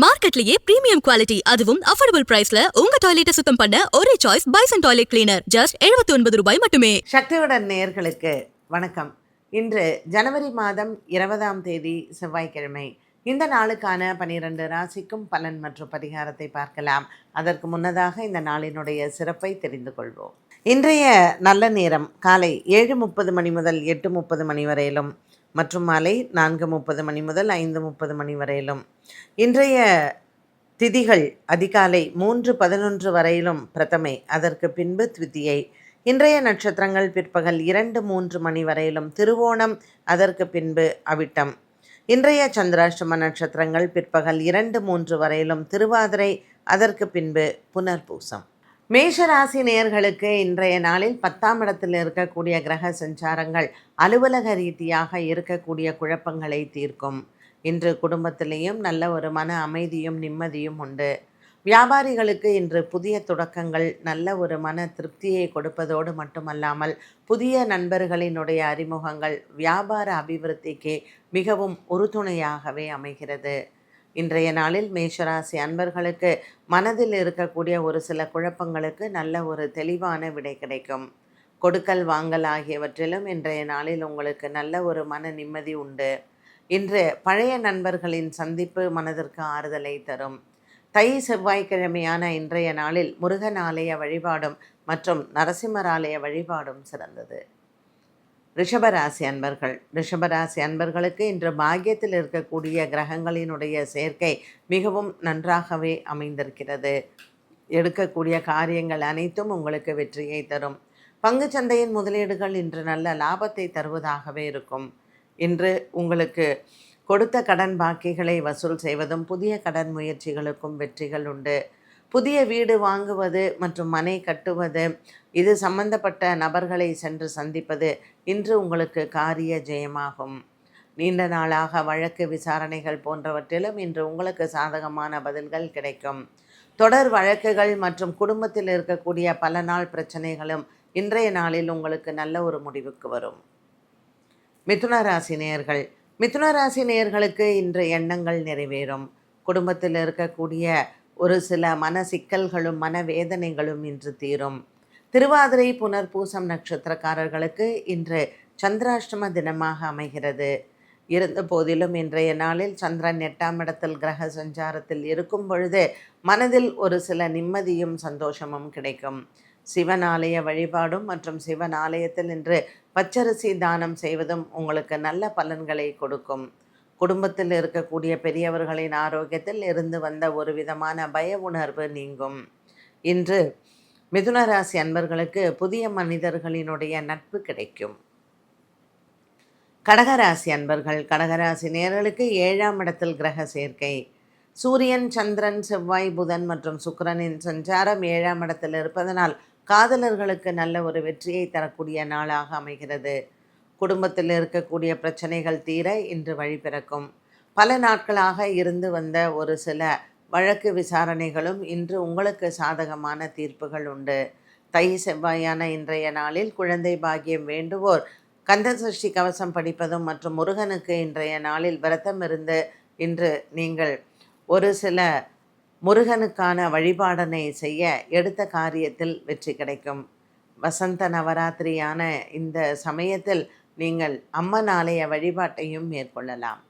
மார்க்கெட்லயே premium quality அதுவும் affordable பிரைஸ்ல உங்க டாய்லெட்டை சுத்தம் பண்ண ஒரே choice Bison toilet cleaner just 79 ஒன்பது ரூபாய் மட்டுமே. சக்தியுடன் நேர்களுக்கு வணக்கம். இன்று ஜனவரி மாதம் இருபதாம் தேதி செவ்வாய்க்கிழமை. இந்த நாளுக்கான பனிரெண்டு ராசிக்கும் பலன் மற்றும் பரிகாரத்தை பார்க்கலாம். அதற்கு முன்னதாக இந்த நாளினுடைய சிறப்பை தெரிந்து கொள்வோம். இன்றைய நல்ல நேரம் காலை ஏழு முப்பது மணி முதல் எட்டு முப்பது மணி வரையிலும் மற்றும் மாலை நான்கு முப்பது மணி முதல் ஐந்து முப்பது மணி வரையிலும். இன்றைய திதிகள் அதிகாலை மூன்று பதினொன்று வரையிலும் பிரதமை. அதற்கு பின்பு த்விதியை இன்றைய நட்சத்திரங்கள் பிற்பகல் இரண்டு மூன்று மணி வரையிலும் திருவோணம் அதற்கு பின்பு அவிட்டம். இன்றைய சந்திராஷ்டம நட்சத்திரங்கள் பிற்பகல் இரண்டு மூன்று வரையிலும் திருவாதிரை அதற்கு பின்பு புனர்பூசம். மேஷராசி நேயர்களுக்கு இன்றைய நாளில் பத்தாம் இடத்தில் இருக்கக்கூடிய கிரக சஞ்சாரங்கள் அலுவலக ரீதியாக இருக்கக்கூடிய குழப்பங்களை தீர்க்கும். இன்று குடும்பத்திலேயும் நல்ல ஒரு மன அமைதியும் நிம்மதியும் உண்டு. வியாபாரிகளுக்கு இன்று புதிய தொடக்கங்கள் நல்ல ஒரு மன திருப்தியை கொடுப்பதோடு மட்டுமல்லாமல் புதிய நண்பர்களினுடைய அறிமுகங்கள் வியாபார அபிவிருத்திக்கு மிகவும் உறுதுணையாகவே அமைகிறது. இன்றைய நாளில் மேஷராசி அன்பர்களுக்கு மனதில் இருக்கக்கூடிய ஒரு சில குழப்பங்களுக்கு நல்ல ஒரு தெளிவான விடை கிடைக்கும். கொடுக்கல் வாங்கல் ஆகியவற்றிலும் இன்றைய நாளில் உங்களுக்கு நல்ல ஒரு மன நிம்மதி உண்டு. இன்று பழைய நண்பர்களின் சந்திப்பு மனதிற்கு ஆறுதலை தரும். தை செவ்வாய்க்கிழமையான இன்றைய நாளில் முருகன் ஆலய வழிபாடும் மற்றும் நரசிம்மர் ஆலய வழிபாடும் சிறந்தது. ரிஷபராசி அன்பர்கள். ரிஷபராசி அன்பர்களுக்கு இன்று பாக்கியத்தில் இருக்கக்கூடிய கிரகங்களினுடைய சேர்க்கை மிகவும் நன்றாகவே அமைந்திருக்கிறது. எடுக்கக்கூடிய காரியங்கள் அனைத்தும் உங்களுக்கு வெற்றியை தரும். பங்கு சந்தையின் முதலீடுகள் இன்று நல்ல லாபத்தை தருவதாகவே இருக்கும். இன்று உங்களுக்கு கொடுத்த கடன் பாக்கிகளை வசூல் செய்வதும் புதிய கடன் முயற்சிகளுக்கும் வெற்றிகள் உண்டு. புதிய வீடு வாங்குவது மற்றும் மனை கட்டுவது இது சம்பந்தப்பட்ட நபர்களை சென்று சந்திப்பது இன்று உங்களுக்கு காரிய ஜெயமாகும். நீண்ட நாளாக வழக்கு விசாரணைகள் போன்றவற்றிலும் இன்று உங்களுக்கு சாதகமான பதில்கள் கிடைக்கும். தொடர் வழக்குகள் மற்றும் குடும்பத்தில் இருக்கக்கூடிய பல நாள் பிரச்சனைகளும் இன்றைய நாளில் உங்களுக்கு நல்ல ஒரு முடிவுக்கு வரும். மிதுன ராசி நேயர்கள் மிதுன ராசி நேயர்களுக்கு இன்று எண்ணங்கள் நிறைவேறும். குடும்பத்தில் இருக்கக்கூடிய ஒரு சில மன சிக்கல்களும் மன வேதனைகளும் இன்று தீரும். திருவாதிரை புனர்பூசம் நட்சத்திரக்காரர்களுக்கு இன்று சந்திராஷ்டம தினமாக அமைகிறது. இருந்த போதிலும் இன்றைய நாளில் சந்திரன் எட்டாம் இடத்தில் கிரக சஞ்சாரத்தில் இருக்கும் பொழுது மனதில் ஒரு சில நிம்மதியும் சந்தோஷமும் கிடைக்கும். சிவன் ஆலய வழிபாடும் மற்றும் சிவன் ஆலயத்தில் இன்று பச்சரிசி தானம் செய்வதும் உங்களுக்கு நல்ல பலன்களை கொடுக்கும். குடும்பத்தில் இருக்கக்கூடிய பெரியவர்களின் ஆரோக்கியத்தில் இருந்து வந்த ஒரு விதமான பய உணர்வு நீங்கும். இன்று மிதுன ராசி அன்பர்களுக்கு புதிய மனிதர்களினுடைய நட்பு கிடைக்கும். கடகராசி அன்பர்கள் கடகராசி நேர்களுக்கு ஏழாம் இடத்தில் கிரக சேர்க்கை. சூரியன் சந்திரன் செவ்வாய் புதன் மற்றும் சுக்கிரனின் சஞ்சாரம் ஏழாம் இடத்தில் இருப்பதனால் காதலர்களுக்கு நல்ல ஒரு வெற்றியை தரக்கூடிய நாளாக அமைகிறது. குடும்பத்தில் இருக்கக்கூடிய பிரச்சனைகள் தீர இன்று வழி பிறக்கும். பல நாட்களாக இருந்து வந்த ஒரு சில வழக்கு விசாரணைகளும் இன்று உங்களுக்கு சாதகமான தீர்ப்புகள் உண்டு. தை செவ்வாயான இன்றைய நாளில் குழந்தை பாக்கியம் வேண்டுவோர் கந்த சஷ்டி கவசம் படிப்பதும் மற்றும் முருகனுக்கு இன்றைய நாளில் விரதம் இருந்து இன்று நீங்கள் ஒரு சில முருகனுக்கான வழிபாடனை செய்ய எடுத்த காரியத்தில் வெற்றி கிடைக்கும். வசந்த நவராத்திரியான இந்த சமயத்தில் நீங்கள் அம்மன் ஆலய வழிபாட்டையும் மேற்கொள்ளலாம்.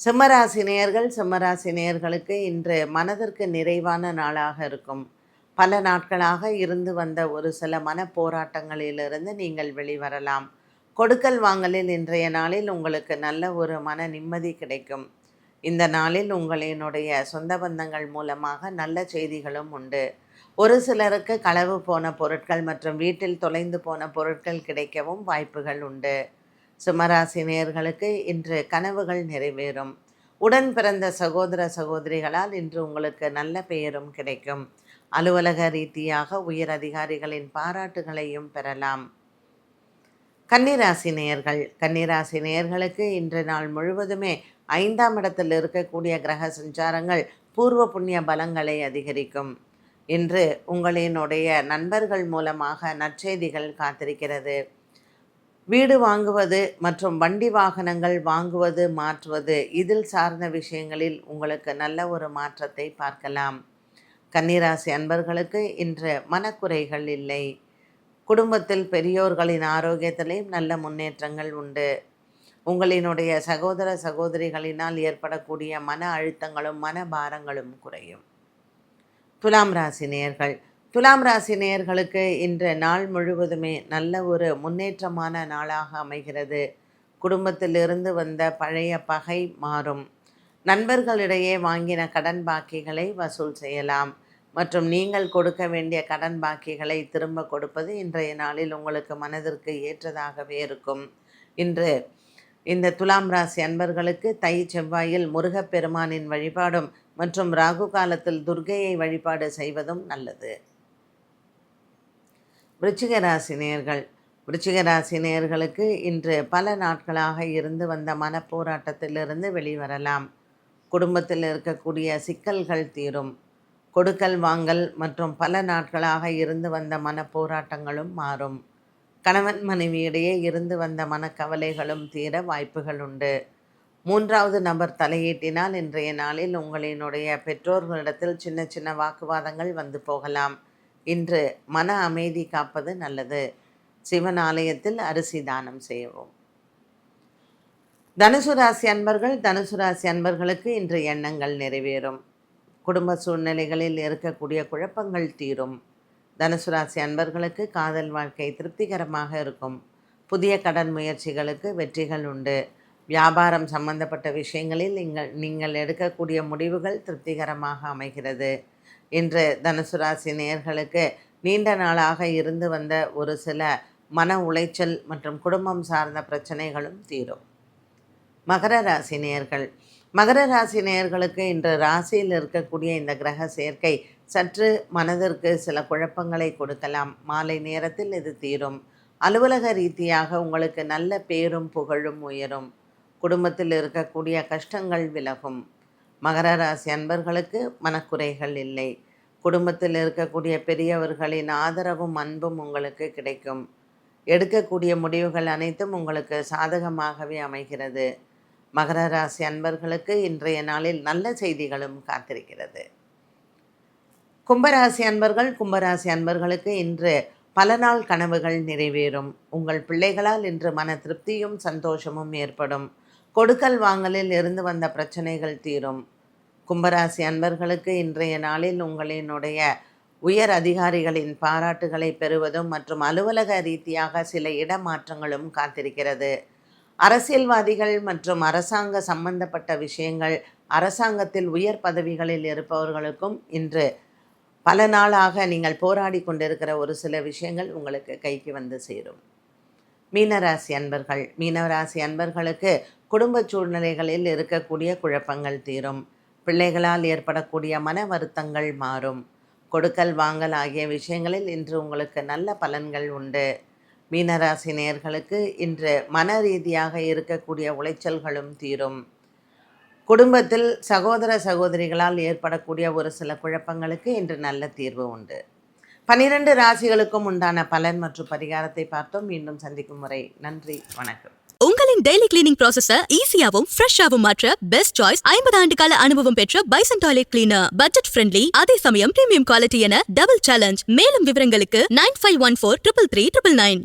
சிம்மராசி நேயர்கள் சிம்மராசி நேயர்களுக்கு இன்று மனதிற்கு நிறைவான நாளாக இருக்கும். பல நாட்களாக இருந்து வந்த ஒரு சில மன போராட்டங்களிலிருந்து நீங்கள் வெளிவரலாம். கொடுக்கல் வாங்கலில் இன்றைய நாளில் உங்களுக்கு நல்ல ஒரு மன நிம்மதி கிடைக்கும். இந்த நாளில் உங்களினுடைய சொந்த பந்தங்கள் மூலமாக நல்ல செய்திகளும் உண்டு. ஒரு சிலருக்கு களவு போன பொருட்கள் மற்றும் வீட்டில் தொலைந்து போன பொருட்கள் கிடைக்கவும் வாய்ப்புகள் உண்டு. சிம்மராசி நேயர்களுக்கு இன்று கனவுகள் நிறைவேறும். உடன் பிறந்த சகோதர சகோதரிகளால் இன்று உங்களுக்கு நல்ல பெயரும் கிடைக்கும். அலுவலக ரீதியாக உயர் அதிகாரிகளின் பாராட்டுகளையும் பெறலாம். கன்னிராசி நேயர்கள். கன்னிராசி நேயர்களுக்கு இன்று நாள் முழுவதுமே ஐந்தாம் இடத்தில் இருக்கக்கூடிய கிரக சஞ்சாரங்கள் பூர்வ புண்ணிய பலங்களை அதிகரிக்கும். இன்று உங்களினுடைய நண்பர்கள் மூலமாக நற்செய்திகள் காத்திருக்கிறது. வீடு வாங்குவது மற்றும் வண்டி வாகனங்கள் வாங்குவது மாற்றுவது இதில் சார்ந்த விஷயங்களில் உங்களுக்கு நல்ல ஒரு மாற்றத்தை பார்க்கலாம். கன்னிராசி அன்பர்களுக்கு இன்று மனக்குறைகள் இல்லை. குடும்பத்தில் பெரியோர்களின் ஆரோக்கியத்திலேயும் நல்ல முன்னேற்றங்கள் உண்டு. உங்களினுடைய சகோதர சகோதரிகளினால் ஏற்படக்கூடிய மன அழுத்தங்களும் மன பாரங்களும் குறையும். துலாம் ராசி நேயர்கள். துலாம் ராசி நேயர்களுக்கு இன்று நாள் முழுவதுமே நல்ல ஒரு முன்னேற்றமான நாளாக அமைகிறது. குடும்பத்திலிருந்து வந்த பழைய பகை மாறும். நண்பர்களிடையே வாங்கின கடன் பாக்கிகளை வசூல் செய்யலாம். மற்றும் நீங்கள் கொடுக்க வேண்டிய கடன் பாக்கிகளை திரும்ப கொடுப்பது இன்றைய நாளில் உங்களுக்கு மனதிற்கு ஏற்றதாகவே இருக்கும். இன்று இந்த துலாம் ராசி அன்பர்களுக்கு தை செவ்வாயில் முருகப்பெருமானின் வழிபாடும் மற்றும் ராகு காலத்தில் துர்க்கையை வழிபாடு செய்வதும் நல்லது. விருச்சிக ராசி விருச்சிக ராசி இன்று பல நாட்களாக இருந்து வந்த மனப்போராட்டத்திலிருந்து வெளிவரலாம். குடும்பத்தில் இருக்கக்கூடிய சிக்கல்கள் தீரும். கொடுக்கல் வாங்கல் மற்றும் பல நாட்களாக இருந்து வந்த மனப்போராட்டங்களும் மாறும். கணவன் மனைவியிடையே இருந்து வந்த மனக்கவலைகளும் தீர வாய்ப்புகள் உண்டு. மூன்றாவது நபர் தலையீட்டினால் இன்றைய நாளில் உங்களினுடைய பெற்றோர்களிடத்தில் சின்ன சின்ன வாக்குவாதங்கள் வந்து போகலாம். இன்று மன அமைதி காப்பது நல்லது. சிவன் ஆலயத்தில் அரிசி தானம் செய்யவும். தனுசு ராசி அன்பர்கள் தனுசு ராசி அன்பர்களுக்கு இன்று எண்ணங்கள் நிறைவேறும். குடும்ப சூழ்நிலைகளில் இருக்கக்கூடிய குழப்பங்கள் தீரும். தனுசு ராசி அன்பர்களுக்கு காதல் வாழ்க்கை திருப்திகரமாக இருக்கும். புதிய கடன் முயற்சிகளுக்கு வெற்றிகள் உண்டு. வியாபாரம் சம்பந்தப்பட்ட விஷயங்களில் நீங்கள் நீங்கள் எடுக்கக்கூடிய முடிவுகள் திருப்திகரமாக அமைகிறது. இன்று தனுசு ராசி நேயர்களுக்கு நீண்ட நாளாக இருந்து வந்த ஒரு சில மன உளைச்சல் மற்றும் குடும்பம் சார்ந்த பிரச்சனைகளும் தீரும். மகர ராசி நேயர்கள். மகர ராசி நேயர்களுக்கு இன்று ராசியில் இருக்கக்கூடிய இந்த கிரக சேர்க்கை சற்று மனதிற்கு சில குழப்பங்களை கொடுக்கலாம். மாலை நேரத்தில் இது தீரும். அலுவலக ரீதியாக உங்களுக்கு நல்ல பேரும் புகழும் உயரும். குடும்பத்தில் இருக்கக்கூடிய கஷ்டங்கள் விலகும். மகர ராசி அன்பர்களுக்கு மனக்குறைகள் இல்லை. குடும்பத்தில் இருக்கக்கூடிய பெரியவர்களின் ஆதரவும் அன்பும் உங்களுக்கு கிடைக்கும். எடுக்கக்கூடிய முடிவுகள் அனைத்தும் உங்களுக்கு சாதகமாகவே அமைகிறது. மகர ராசி அன்பர்களுக்கு இன்றைய நாளில் நல்ல செய்திகளும் காத்திருக்கிறது. கும்பராசி அன்பர்கள் கும்பராசி அன்பர்களுக்கு இன்று பல நாள் கனவுகள் நிறைவேறும். உங்கள் பிள்ளைகளால் இன்று மன திருப்தியும் சந்தோஷமும் ஏற்படும். கொடுக்கல் வாங்கலில் இருந்து வந்த பிரச்சனைகள் தீரும். கும்பராசி அன்பர்களுக்கு இன்றைய நாளில் உங்களினுடைய உயர் அதிகாரிகளின் பாராட்டுகளை பெறுவதும் மற்றும் அலுவலக ரீதியாக சில இடமாற்றங்களும் காத்திருக்கிறது. அரசியல்வாதிகள் மற்றும் அரசாங்க சம்பந்தப்பட்ட விஷயங்கள் அரசாங்கத்தில் உயர் பதவிகளில் இருப்பவர்களுக்கும் இன்று பல நாளாக நீங்கள் போராடி கொண்டிருக்கிற ஒரு சில விஷயங்கள் உங்களுக்கு கைக்கு வந்து சேரும். மீனராசி அன்பர்கள் மீனராசி அன்பர்களுக்கு குடும்ப சூழ்நிலைகளில் இருக்கக்கூடிய குழப்பங்கள் தீரும். பிள்ளைகளால் ஏற்படக்கூடிய மன வருத்தங்கள் மாறும். கொடுக்கல் வாங்கல் ஆகிய விஷயங்களில் இன்று உங்களுக்கு நல்ல பலன்கள் உண்டு. மீனராசி நேயர்களுக்கு இன்று மன ரீதியாக இருக்கக்கூடிய உளைச்சல்களும் தீரும். குடும்பத்தில் சகோதர சகோதரிகளால் ஏற்படக்கூடிய ஒரு சில குழப்பங்களுக்கு இன்று நல்ல தீர்வு உண்டு. பனிரெண்டு ராசிகளுக்கும் உண்டான பலன் மற்றும் பரிகாரத்தை பார்த்தோம். மீண்டும் சந்திக்கும் முறை. நன்றி. வணக்கம். உங்களின் டெய்லி கிளீனிங் ப்ராசஸ ஈஸியாவும் ஃப்ரெஷ்ஷாவும் மாற்ற பெஸ்ட் சாய்ஸ் ஐம்பது ஆண்டு கால அனுபவம் பெற்ற Bison toilet cleaner budget friendly அதே சமயம் பிரீமியம் குவாலிட்டி என டபுள் சேலஞ்ச் மேலும் விவரங்களுக்கு nine five one four triple three triple nine.